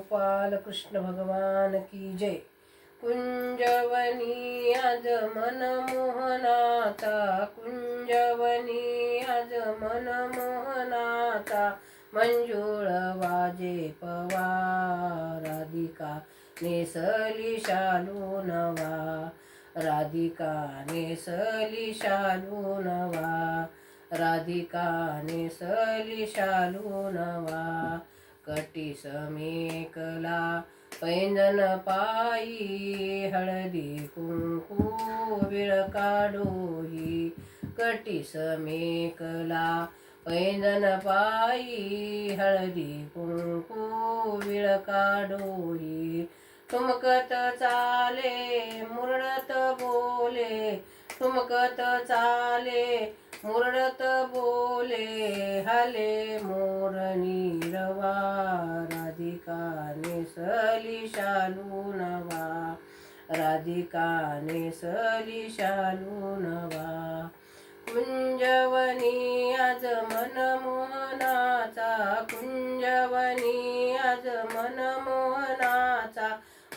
गोपाल कृष्ण भगवान की जय। कुंजवनी आज मन मोहनाता कुंजवनी आज मन मोहनाता मंजुळ वाजे पवा राधिका नेसली शालू नवा राधिका नेसली शालू नवा राधिका नेसली शालू नवा। कटी समेकला पैंजन पायी हळदी कुंकू विळ काढोही कटी समेकला पैंजन पायी हळदी कुंकू विळ काढोही ठुमकत चाले मुरडत बोले ठुमकत चाले मुरडत बोले हले मोर नीरवा राधिका नेसली शालू नवा राधिका नेसली शालू नवा. कुंजवनी आज मन मोहनाचा कुंजवनी आज मन मोहनाचा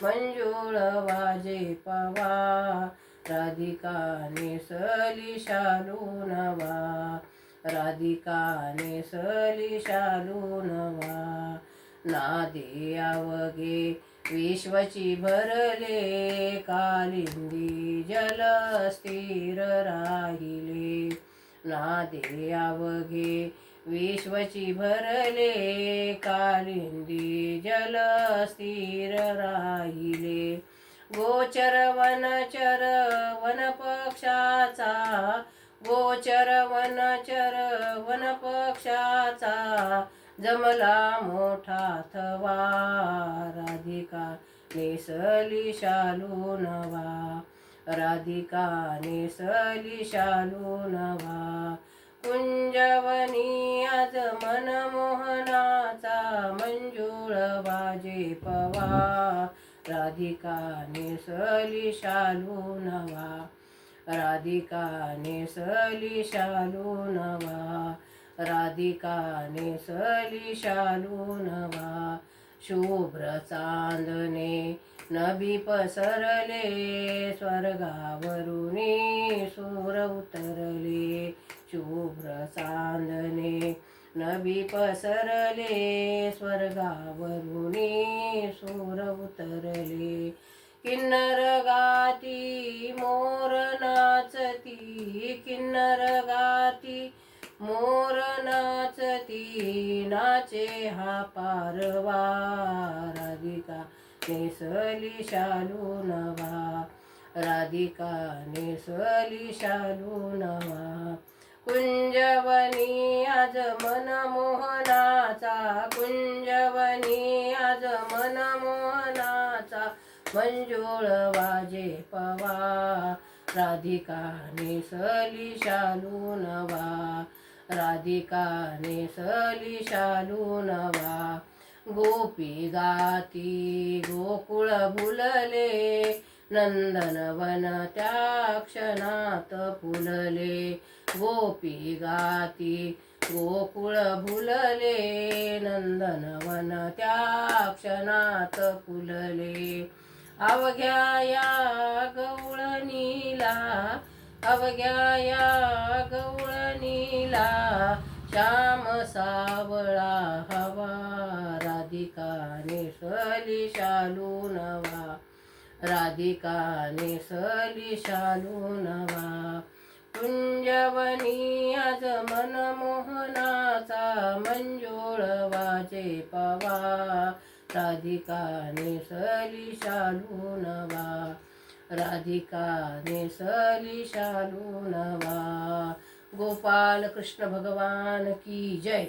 मंजुळ वाजे पवा. राधिका नेसली शालू नवा. राधिका नेसली शालू नवा. नादे आवगे विश्वची भरले. कालिंदी जल स्थिर राहिले. नादे अवघे विश्वची भरले. कालिंदी जल स्थिर राहिले. गोचर वनचर वनपक्षाचा गोचर वनचर वनपक्षाचा जमला मोठा थवा राधिका नेसली शालू नवा राधिका नेसली शालू नवा. कुंजवनी आज मन मोहनाचा मंजुळ वाजे पवा राधिका नेसली शालू नवा. राधिका नेसली शालू नवा. राधिका नेसली शालू नवा. शुभ्र चांदने नबी पसरले स्वर्गावरुनी सूर उतरले. शुभ्र चांदने नवी पसरले स्वर्गावरुनी सूर उतरले. किन्नर गाती मोर नाचती किन्नर गाती मोर नाचती नाचे हा पारवा. राधिका नेसली शालू नवा. राधिका नेसली शालू नवा. कुंजवनी आज मन मोहनाचा कुंजवनी आज मन मोहनाचा मंजुळ वाजे पवा राधिका सली शालू नवा राधिका सली शालू नवा गोपी गाती गोकुळ भुलले नंदनवन त्या क्षणात फुलले गोपी गाती गोकुळ भुलले नंदनवन त्या क्षणात फुलले. अवघ्या या गवळणीला अवघ्या या गवळणीला श्याम सावळा हवा राधिका सली शालू नवा राधिका सली शालू नवा. कुंजवनी आज मन मोहनाचा पवा. राधिका नेसली शालू नवा राधिका नेसली शालू नवा गोपाल कृष्ण भगवान की जय.